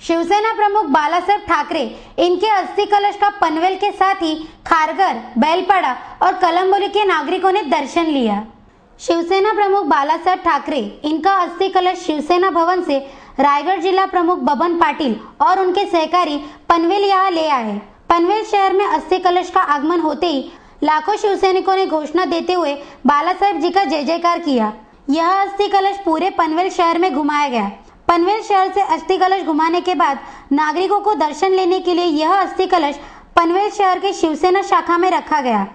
शिवसेना प्रमुख बालासाहेब ठाकरे इनके अस्थि कलश का पनवेल के साथ ही खारगर बैलपाड़ा और कलम्बोली के नागरिकों ने दर्शन लिया। शिवसेना प्रमुख बालासाहेब ठाकरे इनका अस्थि कलश शिवसेना भवन से रायगढ़ जिला प्रमुख बबन पाटिल और उनके सहकारी पनवेल यहाँ ले आए। पनवेल शहर में अस्थि कलश का आगमन होते ही लाखों शिवसैनिकों ने घोषणा देते हुए बाला साहेब जी का जय जयकार किया। यह अस्थि कलश पूरे पनवेल शहर में घुमाया गया। पनवेल शहर से अस्थि कलश घुमाने के बाद नागरिकों को दर्शन लेने के लिए यह अस्थि कलश पनवेल शहर के शिवसेना शाखा में रखा गया।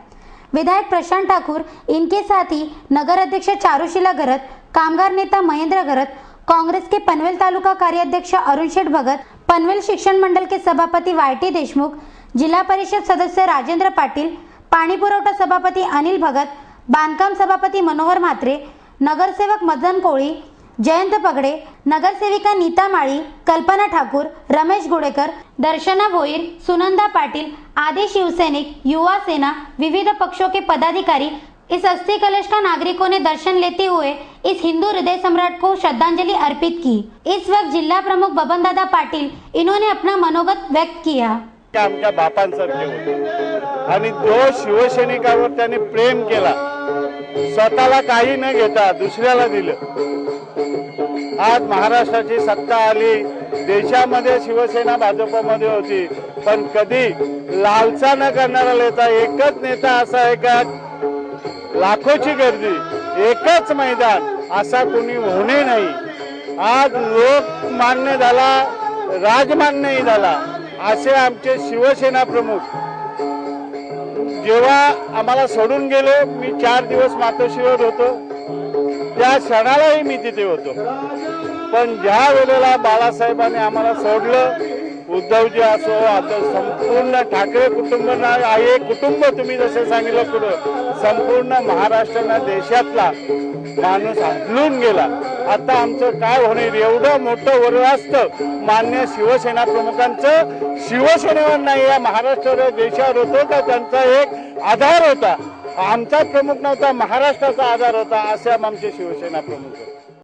विधायक प्रशांत ठाकुर इनके साथ ही नगर अध्यक्ष चारुशिला गरत कामगार नेता महेंद्र गरत कांग्रेस के पनवेल तालुका कार्याध्यक्ष अरुण शेठ भगत पनवेल शिक्षण मंडल के सभापति वाय टी देशमुख जिल्हा परिषद सदस्य राजेंद्र पाटील पाणी पुरवठा सभापती अनिल भगत बांधकाम सभापती मनोहर म्हात्रे नगरसेवक मदन कोळी जयंत पगडे नगरसेविका नीता माळी कल्पना ठाकूर रमेश गुडेकर दर्शना भोईर सुनंदा पाटील आदि शिवसैनिक युवा सेना विविध पक्षों के पदाधिकारी इस अस्थि कलश का नागरिकों ने दर्शन लेते हुए इस हिंदू हृदय सम्राट को श्रद्धांजलि अर्पित की। इस वक्त जिला प्रमुख बबन दादा पाटिल इन्होंने अपना मनोगत व्यक्त किया। आमच्या बापांसारखे होते. आणि जो शिवसैनिकावर त्याने प्रेम केला. स्वतःला काही न घेता दुसऱ्याला दिलं. आज महाराष्ट्राची सत्ता आली. देशामध्ये शिवसेना भाजपमध्ये होती. पण कधी लालसा न करणारा नेता एकच नेता असा आहे का? लाखोची गर्दी. एकच मैदान. असा कोणी होणे नाही. आज लोक मान्य झाला राजमान्यही झाला. असे आमचे शिवसेना प्रमुख. जेव्हा आम्हाला सोडून गेले मी चार दिवस मातोश्रीवर होतो. त्या क्षणालाही मी तिथे होतो. पण ज्या वेळेला बाळासाहेबांनी आम्हाला सोडलं उद्धवजी असो आता संपूर्ण ठाकरे कुटुंब ना आहे कुटुंब तुम्ही जसे सांगितलं पुढं संपूर्ण महाराष्ट्रानं देशातला माणूस हलून गेला. आता आमचं काय होणार? एवढं मोठं वरवास्त मान्य शिवसेना प्रमुखांचं शिवसेनेवर नाही या महाराष्ट्रावर देशावर होतं तर त्यांचा एक आधार होता. आमचा प्रमुख नव्हता महाराष्ट्राचा आधार होता असे आमचे शिवसेना प्रमुख होते.